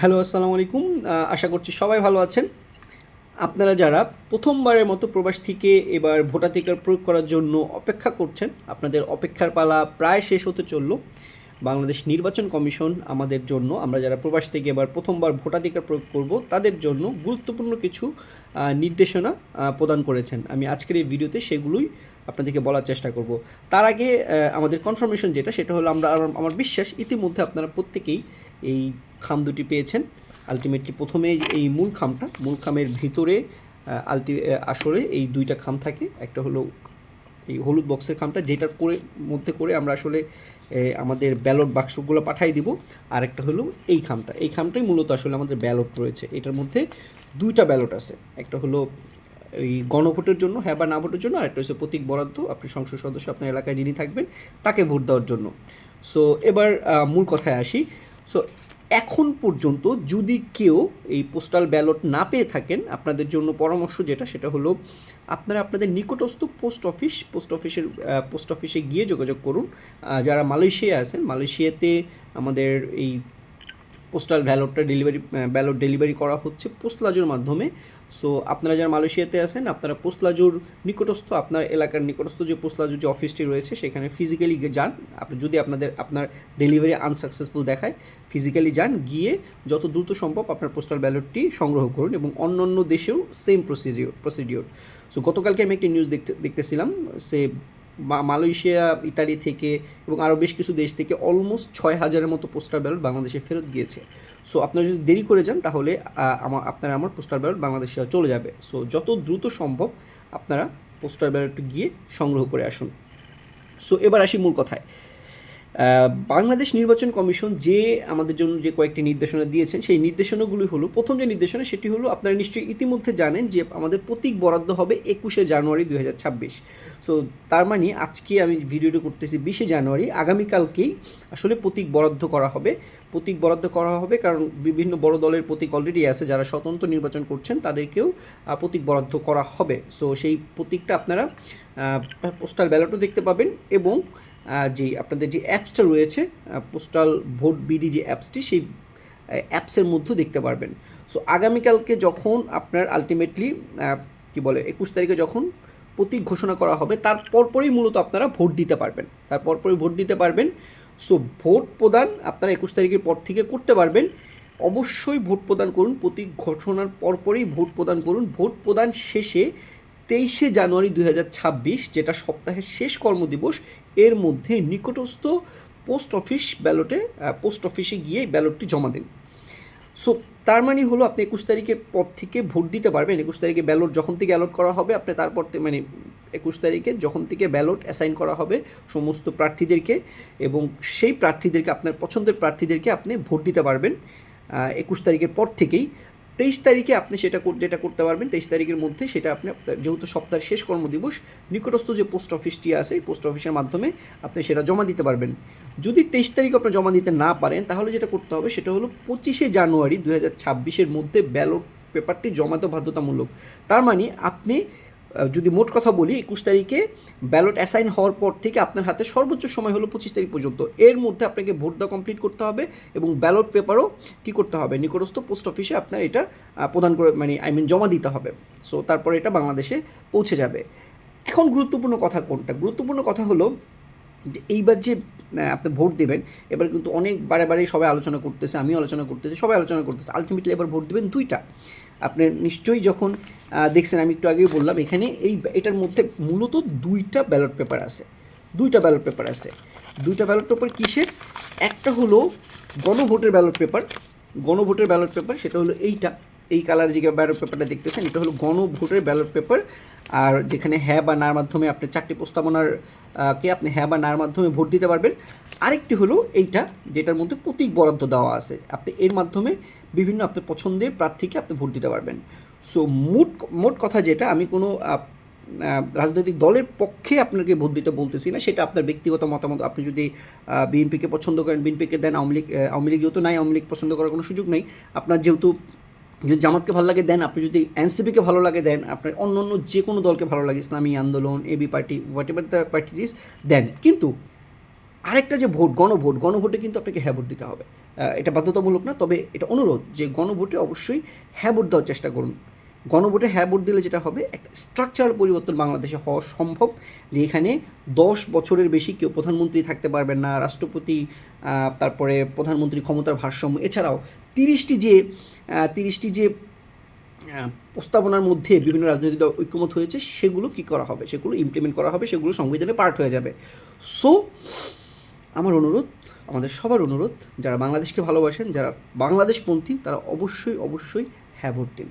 Hello, আসসালামু আলাইকুম। আশা করছি সবাই ভালো আছেন। আপনারা যারা প্রথমবারের মতো প্রবাস থেকে এবার ভোটাধিকার প্রয়োগ করার জন্য অপেক্ষা করছেন, আপনাদের অপেক্ষার পালা প্রায় শেষ হতে চলল। বাংলাদেশ নির্বাচন কমিশন আমাদের জন্য, আমরা যারা প্রবাস থেকে এবার প্রথমবার ভোটাধিকার প্রয়োগ করব, তাদের জন্য গুরুত্বপূর্ণ কিছু নির্দেশনা প্রদান করেছেন। আমি আজকের এই ভিডিওতে সেগুলোই আপনাদেরকে বলার চেষ্টা করব। তার আগে আমাদের কনফার্মেশন যেটা, সেটা হলো আমরা আমার- বিশ্বাস ইতিমধ্যে আপনারা প্রত্যেকেই এই খাম দুটি পেয়েছেন। আলটিমেটলি প্রথমে এই মূল খামটা, মূল খামের ভিতরে আলটি আসরে এই দুইটা খাম থাকে, একটা হলো এই হলুদ বক্সের খামটা যেটার করে, মধ্যে করে আমরা আসলে আমাদের ব্যালট বাক্সগুলো পাঠাই দিব। আর একটা হলো এই খামটা। এই খামটাই মূলত আসলে আমাদের ব্যালট রয়েছে। এটার মধ্যে দুইটা ব্যালট আছে। একটা হলো এই গণভোটের জন্য হ্যাঁ বা না ভোটের জন্য আর একটা হচ্ছে প্রতীক বরাদ্দ। আপনি সংসদ সদস্য, আপনার এলাকায় যিনি থাকবেন, তাকে ভোট দেওয়ার জন্য। সো এবার মূল কথায় আসি। সো এখন পর্যন্ত যদি কেউ এই পোস্টাল ব্যালট না পেয়ে থাকেন, আপনাদের জন্য পরামর্শ যেটা, সেটা হলো আপনারা আপনাদের নিকটস্থ পোস্ট অফিস পোস্ট অফিসের পোস্ট অফিসে গিয়ে যোগাযোগ করুন। যারা মালয়েশিয়ায় আছেন, মালয়েশিয়াতে আমাদের এই পোস্টাল ব্যালটটা ডেলিভারি ব্যালট ডেলিভারি করা হচ্ছে পোস্টলাজের মাধ্যমে। সো আপনারা যারা মালয়েশিয়াতে আছেন, আপনারা পোস্তলাজুর নিকটস্থ, আপনার এলাকার নিকটস্থ যে পোস্তলাজুর যে অফিসটি রয়েছে, সেখানে ফিজিক্যালি যান। আপনি যদি আপনাদের, আপনার ডেলিভারি আনসাকসেসফুল দেখায় ফিজিক্যালি যান, গিয়ে যত দ্রুত সম্ভব আপনার পোস্টাল ব্যালটটি সংগ্রহ করুন এবং অন্য অন্য দেশেও সেম প্রসিডিওর প্রসিডিওর সো গতকালকে আমি একটি নিউজ দেখতে, দেখতেছিলাম, সে মালয়েশিয়া, ইতালি থেকে এবং আরও বেশ কিছু দেশ থেকে অলমোস্ট ছয় হাজারের মতো পোস্টার ব্যালট বাংলাদেশে ফেরত গিয়েছে। সো আপনারা যদি দেরি করে যান, তাহলে আমার আপনারা আমার পোস্টার ব্যালট বাংলাদেশে চলে যাবে। সো যত দ্রুত সম্ভব আপনারা পোস্টার ব্যালট গিয়ে সংগ্রহ করে আসুন। সো এবার আসি মূল কথায়। বাংলাদেশ নির্বাচন কমিশন যে আমাদের জন্য যে কয়েকটি নির্দেশনা দিয়েছেন, সেই নির্দেশনাগুলি হলো, প্রথম যে নির্দেশনা সেটি হলো, আপনারা নিশ্চয়ই ইতিমধ্যে জানেন যে আমাদের প্রতীক বরাদ্দ হবে একুশে জানুয়ারি দুই হাজার ছাব্বিশ। সো তার মানে আজকে আমি ভিডিওটি করতেছি বিশে জানুয়ারি, আগামীকালকেই আসলে প্রতীক বরাদ্দ করা হবে। প্রতীক বরাদ্দ করা হবে কারণ বিভিন্ন বড় দলের প্রতীক অলরেডি আছে, যারা স্বতন্ত্র নির্বাচন করছেন, তাদেরকেও প্রতীক বরাদ্দ করা হবে। সো সেই প্রতীকটা আপনারা পোস্টাল ব্যালটও দেখতে পাবেন এবং যে আপনাদের যে অ্যাপসটা রয়েছে পোস্টাল ভোট বিডি যে অ্যাপসটি, সেই অ্যাপসের মধ্যেও দেখতে পারবেন। সো আগামীকালকে যখন আপনার আলটিমেটলি কি বলে, একুশ তারিখে যখন প্রতীক ঘোষণা করা হবে, তার পরপরই মূলত আপনারা ভোট দিতে পারবেন। তার পরপরই ভোট দিতে পারবেন। সো ভোট প্রদান আপনারা একুশ তারিখের পর থেকে করতে পারবেন। অবশ্যই ভোট প্রদান করুন, প্রতীক ঘোষণার পরপরই ভোট প্রদান করুন। ভোট প্রদান শেষে তেইশে জানুয়ারি দু হাজার ছাব্বিশ, যেটা সপ্তাহের শেষ কর্মদিবস, এর মধ্যে নিকটস্থ পোস্ট অফিস ব্যালটে পোস্ট অফিসে গিয়ে ব্যালটটি জমা দিন। সো, তার মানে হলো আপনি একুশ তারিখের পর থেকে ভোট দিতে পারবেন। একুশ তারিখে ব্যালট যখন থেকে অ্যালট করা হবে, আপনি তারপর মানে একুশ তারিখে যখন থেকে ব্যালট অ্যাসাইন করা হবে সমস্ত প্রার্থীদেরকে এবং সেই প্রার্থীদেরকে, আপনার পছন্দের প্রার্থীদেরকে আপনি ভোট দিতে পারবেন একুশ তারিখের পর থেকেই। তেইশ তারিখে আপনি সেটা যেটা করতে পারবেন, তেইশ তারিখের মধ্যে সেটা আপনি, যেহেতু সপ্তাহের শেষ কর্মদিবস, নিকটস্থ যে পোস্ট অফিসটি আছে, এই পোস্ট অফিসের মাধ্যমে আপনি সেটা জমা দিতে পারবেন। যদি তেইশ তারিখ আপনি জমা দিতে না পারেন, তাহলে যেটা করতে হবে, সেটা হলো পঁচিশে জানুয়ারি দু হাজার ছাব্বিশের মধ্যে ব্যালট পেপারটি জমা তো বাধ্যতামূলক। তার মানে আপনি যদি মোট কথা বলি, একুশ তারিখে ব্যালট অ্যাসাইন হওয়ার পর থেকে আপনার হাতে সর্বোচ্চ সময় হলো পঁচিশ তারিখ পর্যন্ত। এর মধ্যে আপনাকে ভোট দেওয়া কমপ্লিট করতে হবে এবং ব্যালট পেপারও কী করতে হবে? নিকটস্থ পোস্ট অফিসে আপনার এটা প্রদান করে মানে আই মিন জমা দিতে হবে। সো তারপরে এটা বাংলাদেশে পৌঁছে যাবে। এখন গুরুত্বপূর্ণ কথা কোনটা? গুরুত্বপূর্ণ কথা হলো যে, এইবার যে আপনি ভোট দেবেন, এবার কিন্তু অনেক বারে বারে সবাই আলোচনা করতেছে, আমিও আলোচনা করতেছি, সবাই আলোচনা করতেছে। আলটিমেটলি এবার ভোট দেবেন দুইটা। আপনি নিশ্চয়ই যখন দেখছেন, আমি একটু আগেই বললাম, এখানে এই এটার মধ্যে মূলত দুইটা ব্যালট পেপার আছে। দুইটা ব্যালট পেপার আছে। দুইটা ব্যালট পেপার কিসের? একটা হলো গণভোটের ব্যালট পেপার। গণভোটের ব্যালট পেপার, সেটা হলো এইটা। এই কালার যে ব্যালট পেপারটা দেখতেছেন, এটা হলো গণভোটের ব্যালট পেপার আর যেখানে হ্যাঁ বা নার মাধ্যমে আপনি চারটি প্রস্তাবনার কে আপনি হ্যাঁ বা নার মাধ্যমে ভোট দিতে পারবেন। আরেকটি হলো এইটা, যেটার মধ্যে প্রতীক বরাদ্দ দেওয়া আছে। আপনি এর মাধ্যমে বিভিন্ন আপনার পছন্দের প্রার্থীকে আপনি ভোট দিতে পারবেন। সো মোট মোট কথা যেটা, আমি কোনো রাজনৈতিক দলের পক্ষে আপনাকে ভোট দিতে বলতেছি না, সেটা আপনার ব্যক্তিগত মতামত। আপনি যদি বিএনপিকে পছন্দ করেন বিএনপিকে দেন, আওয়ামী লীগ আওয়ামী লীগ যেহেতু নাই, আওয়ামী লীগ পছন্দ করার কোনো সুযোগ নেই। আপনার যেহেতু যদি জামাতকে ভালো লাগে, দেন আপনি যদি এনসিপিকে ভালো লাগে, দেন আপনার অন্য অন্য যে কোনো দলকে ভালো লাগে, Islami Andolan AB party whatever the parties then. কিন্তু আরেকটা যে ভোট, গণভোট, গণভোটে কিন্তু আপনাকে হ্যাঁ ভোট দিতে হবে। এটা বাধ্যতামূলক না, তবে এটা অনুরোধ যে গণভোটে অবশ্যই হ্যাঁ ভোট দেওয়ার চেষ্টা করুন। গণভোটে হ্যাঁ ভোট দিলে যেটা হবে, একটা স্ট্রাকচারাল পরিবর্তন বাংলাদেশে হওয়া সম্ভব, যে এখানে দশ বছরের বেশি কেউ প্রধানমন্ত্রী থাকতে পারবেন না, রাষ্ট্রপতি তারপরে প্রধানমন্ত্রী ক্ষমতার ভারসাম্য, এছাড়াও তিরিশটি যে তিরিশটি যে প্রস্তাবনার মধ্যে বিভিন্ন রাজনৈতিক দল ঐক্যমত হয়েছে, সেগুলো কি করা হবে, সেগুলো ইমপ্লিমেন্ট করা হবে, সেগুলো সংবিধানে পার্ট হয়ে যাবে। সো আমার অনুরোধ, আমাদের সবার অনুরোধ, যারা বাংলাদেশকে ভালোবাসেন, যারা বাংলাদেশপন্থী, তারা অবশ্যই অবশ্যই হ্যাঁ ভোট দিন।